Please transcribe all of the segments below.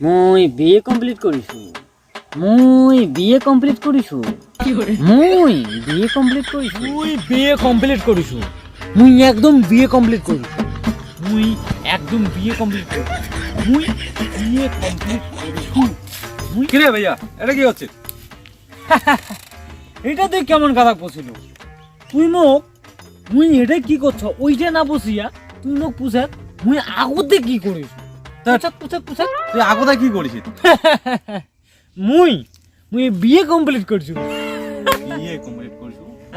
মই BA complete কৰিছো। মই বিএ কমপ্লিট কৰিছো। মই বিএ কমপ্লিট কৰিছো। তুই বিএ কমপ্লিট কৰিছো। মুই একদম বিএ কমপ্লিট কৰিছো। মুই একদম বিএ কমপ্লিট কৰিছো। মুই বিএ কমপ্লিট কৰিছো। মুই কিরে ভাইয়া এটা কি হচ্ছে? এটা দেখ কেমন কথা পছিল তুই মোক মুই এটা কি করছ ওইটা না বসিয়া তুই মোক পুছাত মুই আগতে কি করিস তুই আগোদা কি মুই মুই বিএ কমপ্লিট করছি। বিয়ে কমপ্লিট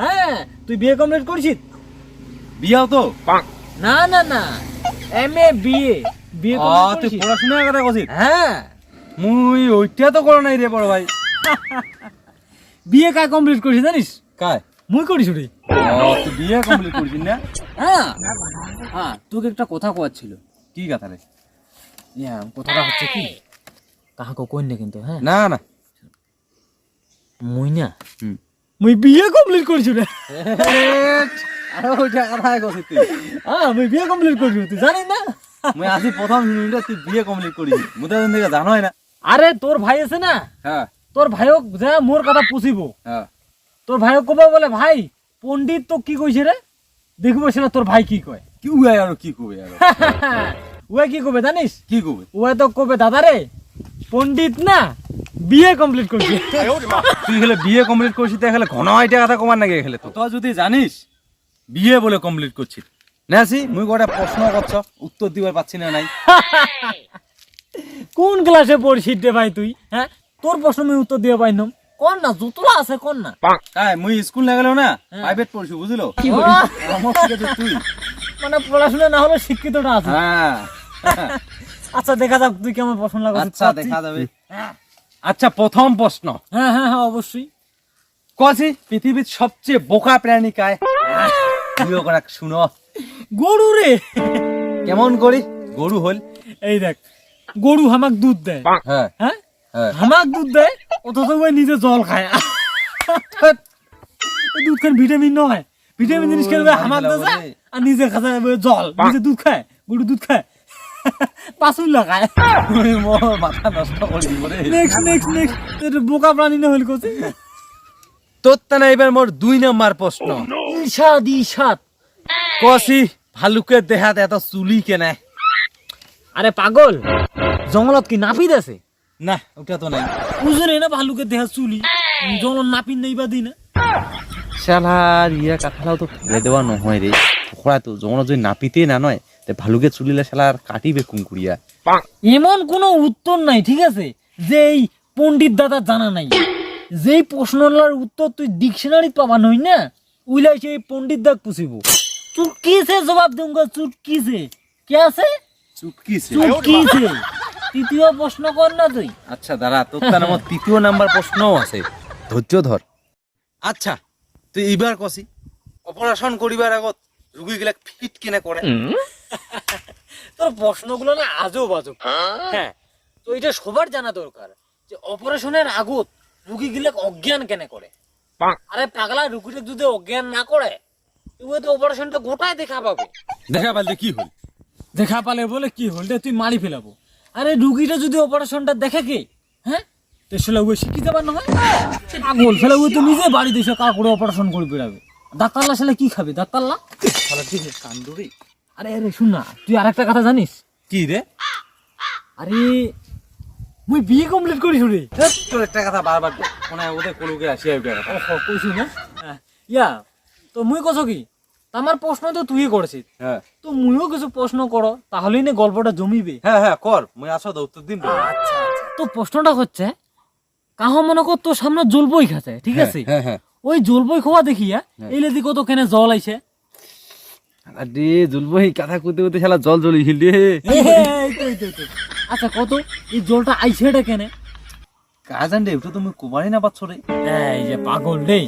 হ্যাঁ তুই বিএ কমপ্লিট করছিস? বিয়াও তো? না না না। এম এ তুই কথা হ্যাঁ। মুই ওইটা তো করো নাই রে বড় ভাই। বিএ কায় কমপ্লিট জানিস? কায় মুই করিস রে ও তুই বিয়ে কমপ্লিট না? হ্যাঁ। হ্যাঁ তোকে একটা কথা কোয়ার ছিল। কি কথা রে? ইয়া কথাটা হচ্ছে কি? কাহাকে কই না কিন্তু হ্যাঁ? না না। মুই না? হুম। মুই বিএ কমপ্লিট করিস রে আরে ওইটা কথা কছিস তুই। হ্যাঁ মুই বিএ কমপ্লিট করিস তুই জানিস না? মুই আজি প্রথম শুনিলে তুই বিয়ে কমপ্লিট করিস। মুই তো থেকে জানোই না। আরে তোর ভাই আছে না? হ্যাঁ। তোর ভাইক যা মোর কথা পুছিব। হ্যাঁ। তোর ভাইক কব বলে ভাই পণ্ডিত তো কি কইছে রে? দেখব সেটা তোর ভাই কি কয়? কি আর কি কবে আর ওয়ে কি কবে জানিস? কি কবে? ওয়ে তো কবে দাদা রে পণ্ডিত না? বিএ কমপ্লিট করছে তুই খেলে বিয়ে কমপ্লিট করছিস তাই খেলে ঘন কথা কমার নাকি খেলে তো তুই যদি জানিস বিয়ে বলে কমপ্লিট করছিস। না আসি মুই গোটা প্রশ্ন করছ উত্তর দিবার পাচ্ছি না নাই? কোন ক্লাসে পড়ছিস রে ভাই তুই হ্যাঁ? তোর প্রশ্ন আমি উত্তর দিয়ে পাইনম কোন না যতলা আছে কোন না? তাই মুই স্কুল না গেলেও না প্রাইভেট পড়ছি বুঝলো? তুই। মানে পড়াশোনা না হলে শিক্ষিতটা আছে। হ্যাঁ। আচ্ছা দেখা যাক তুই কেমন পছন্দ লাগছে আচ্ছা দেখা যাবে। আচ্ছা প্রথম প্রশ্ন। হ্যাঁ হ্যাঁ হ্যাঁ অবশ্যই। কছি পৃথিবীর সবচেয়ে বোকা প্রাণী কায় তুইও করা শুনো। গরু রে। কেমন করি? গরু হল। এই দেখ গরু হামাক দুধ দেয়। হ্যাঁ হ্যাঁ? হ্যাঁ। হামাক দুধ দেয় অথচ ওই নিজে জল খায়। এই দুধ খান ভিটামিন নয়। ভিটামিন জিনিস খেলে হামাক দেয় আর নিজে খায় জল। নিজে দুধ খায় গরু দুধ খায়। পাঁচুল লাগায়। মাথা নষ্ট করে দিব রে নেক্সট নেক্সট নেক্সট এটা বোকা না তোর এবার মোর দুই নম্বর প্রশ্ন। ইসাদ ইসাদ কছি ভালুকের দেহাত এত চুলি কেনে? আরে পাগল জঙ্গলত কি নাপিত আছে? না ওটা তো নাই। বুঝে না ভালুকের দেহা চুলি। জঙ্গলত নাপিত নেই বা দিনা শালার ইয়া কাঠালাও তো ফেলে দেওয়া নহয় রে। খোড়া তো যখন যদি নাপিতে না নয় ভালুকে চুলিলে শালার কাটিবে কুঙ্কুরিয়া এমন কোনো উত্তর নাই ঠিক আছে? যে এই পণ্ডিত দাদা জানা নাই। যেই প্রশ্নটার উত্তর তুই ডিকশনারি পাবা নই না উইলাই সেই পণ্ডিত দাগ পুষিব চুটকিছে জবাব দেউঙ্গা চুটকিছে। কে আছে? চুটকিছে। চুটকিছে। তৃতীয় প্রশ্ন কর না তুই। আচ্ছা দাঁড়া তোর তার আমার তৃতীয় নাম্বার প্রশ্নও আছে। ধৈর্য ধর। আচ্ছা তুই এইবার কছি অপারেশন করিবার আগত রুগী গিলাক ফিট কেনে করে। তোর প্রশ্নগুলো না আজও বাজব হ্যাঁ তো এটা সবার জানা দরকার যে অপারেশনের আগত রুগী গিলে অজ্ঞান কেন করে। আরে পাগলা রুগীটা যদি অজ্ঞান না করে তুই তো অপারেশনটা গোটায় দেখা পাবে। দেখা পারলে কি হল? দেখা পালে বলে কি হল? তুই মারি ফেলাবো। আরে রুগীটা যদি অপারেশনটা দেখে কে? হ্যাঁ? তো সেটা ওই শিখি যাবার নহয় পাগল ফেলে ওই তো নিজে বাড়ি দেশে কার করে অপারেশন করে বেড়াবে। ডাক্তারলা সেটা কি খাবে? ডাক্তারলা? কান্দুরি। আরে আরে শুন না। তুই আরেকটা কথা জানিস? কি রে? আরে মুই বিয়ে কমপ্লিট তোর একটা কথা বারবার ওদের কলুকে আসি আইবে কথা কইছি না? হ্যাঁ, ইয়া তো মুই কছ কি আমার প্রশ্ন তো তুই করেছিস হ্যাঁ। তো মুইও কিছু প্রশ্ন করো তাহলেই না গল্পটা জমিবে। হ্যাঁ হ্যাঁ কর মুই আসো তো উত্তর দিন তো। তো প্রশ্নটা হচ্ছে কাহ মনে কর তোর সামনে জলবই খাচ্ছে ঠিক আছে? হ্যাঁ হ্যাঁ। ওই জলবই খোয়া দেখিয়া এই লেদি কত কেনে জল আইছে? আরে জুলবই কথা কইতে কইতে শালা জল জ্বলি হিল। আচ্ছা কত? এই জলটা আইছে এটা কেনে? কাজান রে ওটা তুমি কুমারই না পাচ্ছ রে। এই যে পাগল রে।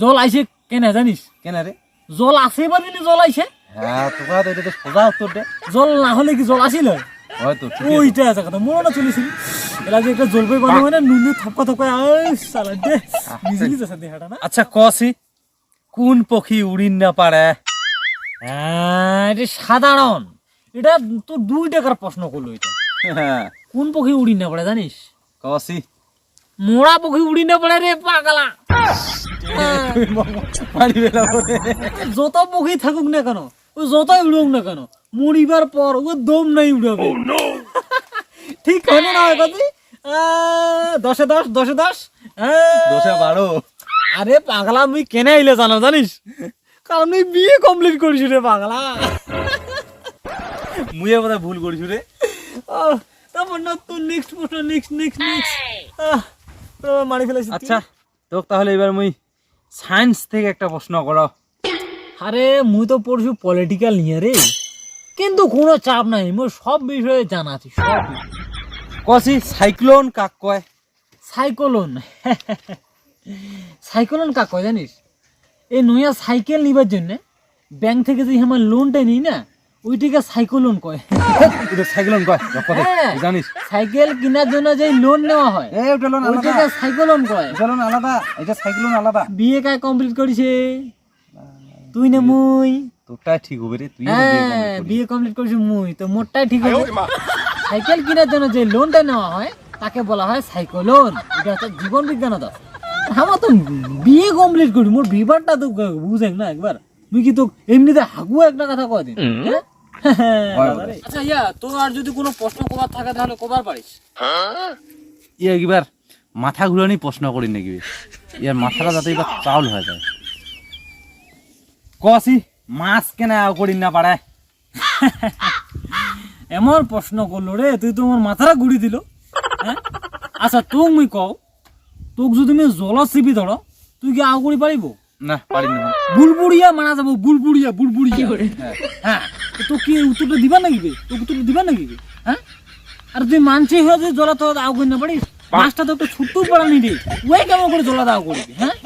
জল আইছে কেনে জানিস? কেন রে? জল আছে বা দিনে জল আইছে? হ্যাঁ তোরা তো এটা তো সোজা উত্তর দে। জল না হলে কি জল আসিল? হয়তো ওইটা আছে কথা মনে না চলেছিল এলা যে একটা জলপাই বানাবো না নুনে থপকা থপকা আই সালা দে নিজে নিজে আছে দেহাটা না। আচ্ছা কসি কোন পক্ষী উড়িন না পারে? এটা সাধারণ। এটা তো দুই টাকার প্রশ্ন করল এটা। কোন পক্ষী উড়ি না পড়ে জানিস? কসি মোড়া পক্ষী উড়ি না পড়ে রে পাগলা। যত পক্ষী থাকুক না কেন ও যতই উড়ুক না কেন মরিবার পর ও দম নাই উড়াবে। ঠিক হলো না ওই কথা দশে দশ দশে দশ দশে বারো। আরে পাগলা মুই কেনে আইলে জানো জানিস? কারণ তুই বিয়ে কমপ্লিট করিস রে পাগলা। মুয়ে বোধহয় ভুল করিস রে। তারপর না তোর নেক্সট প্রশ্ন নেক্সট নেক্সট নেক্সট মারি ফেলেছি। আচ্ছা তোক তাহলে এবার মুই সায়েন্স থেকে একটা প্রশ্ন করো আরে মুই তো পড়ছি পলিটিক্যাল নিয়ে রে। কিন্তু কোনো চাপ নাই মোর সব বিষয়ে জানা আছে সব কসি সাইক্লোন কাক কয়? সাইক্লোন সাইক্লোন কাক কয় জানিস? এই নয়া সাইকেল নিবার জন্য ব্যাংক থেকে যে আমার লোনটা নিই না ওইটাকে সাইক্লোন কয়। এটা সাইক্লোন কয়? হ্যাঁ। জানিস? সাইকেল কেনার জন্য যে লোন নেওয়া হয় এই ওটা লোন আলাদা। ওইটাকে সাইক্লোন কয়। এটা লোন আলাদা এটা সাইক্লোন আলাদা। বিয়ে কায় কমপ্লিট করিছে? তুই না মুই। তোরটাই ঠিক হবে রে তুই হ্যাঁ বিয়ে কমপ্লিট করিস মুই তো মোটটাই ঠিক হবে। সাইকেল কেনার জন্য যে লোনটা নেওয়া হয় তাকে বলা হয় সাইকেল লোন এটা হচ্ছে জীবন বিজ্ঞান তো আমার তো বিয়ে কমপ্লিট করি মোর বিবারটা তো বুঝেন না একবার। মুই কি তো এমনিতে হাগু একটা কথা কয় দিন? হ্যাঁ? আচ্ছা ইয়া তোর আর যদি কোনো প্রশ্ন কবার থাকে তাহলে কবার পারিস? ইয়ে একবার মাথা ঘুরানি প্রশ্ন করি নাকি? ইয়ার মাথাটা যাতে এবার চাউল হয়ে যায়। কসি মাছ কেনা করি না পারে এমন প্রশ্ন করল রে তুই তো আমার মাথাটা ঘুরি দিল। হ্যাঁ? আচ্ছা তোক মুই কও তোক যদি আমি জল চিপি ধরো তুই কি আও করি পারিব না পারি না বুলবুড়িয়া মানা যাব বুলবুড়িয়া বুলবুড়িয়া হ্যাঁ তো কি উত্তরটা দিবা নাকি বে? উত্তরটা দিবা নাকি বে? হ্যাঁ আর তুই মানছি হয়ে যদি জলা তো করি না পারিস মাছটা তো একটু ছোট্ট পড়ানি রে ওই কেমন করে জলা দাও করবি হ্যাঁ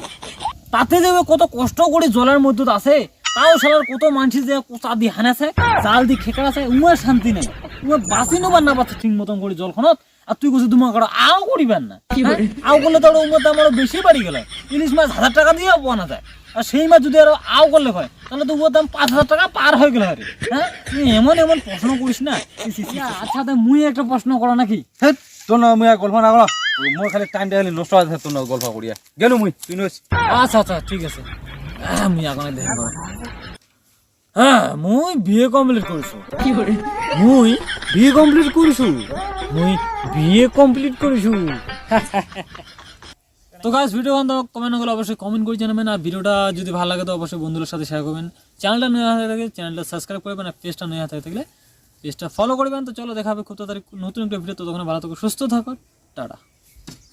তাতে যে কত কষ্ট করে জলের মধ্যে আছে তাও সালার কত মানুষ যে কোচা দিয়ে হানাছে জাল দিয়ে খেকড়াছে উমার শান্তি নেই। উমার বাঁচি নেবার না পাচ্ছে ঠিক মতন করে জলখনত। আর তুই কইছিস তোমার কারও আও করিবেন না? হ্যাঁ? আও করলে তো উমার দাম আরও বেশি বাড়ি গেল। ইলিশ মাছ হাজার টাকা দিয়ে পাওয়া যায়। আর সেই মাছ যদি আরও আও করলে হয় তাহলে তো উমার দাম পাঁচ হাজার টাকা পার হয়ে গেল আরে। হ্যাঁ? তুই এমন এমন প্রশ্ন করিস না। আচ্ছা তা মুই একটা প্রশ্ন করো নাকি? হেৎ, তোর না মুই গল্প না করো। মোর খালি টাইমটা খালি নষ্ট হয়ে তোর গল্প করিয়া। গেল মুই তুই আচ্ছা আচ্ছা ঠিক আছে। মুই আগুনে দেখে হ্যাঁ মুই বিয়ে কমপ্লিট কৰিছো কি করে মুই বিয়ে কমপ্লিট কৰিছো মুই বিয়ে কমপ্লিট কৰিছো তো গাছ ভিডিও বান্ধব কমেন্ট করলে অবশ্যই কমেন্ট করে জানাবেন আর ভিডিওটা যদি ভালো লাগে তো অবশ্যই বন্ধুদের সাথে শেয়ার করবেন। চ্যানেলটা নয়া হয়ে থাকে চ্যানেলটা সাবস্ক্রাইব করবেন আর পেজটা নয়া হয়ে থাকলে পেজটা ফলো করবেন তো চলো দেখা হবে খুব তাড়াতাড়ি নতুন একটা ভিডিও তো তখন ভালো থাকো সুস্থ থাকো টাটা।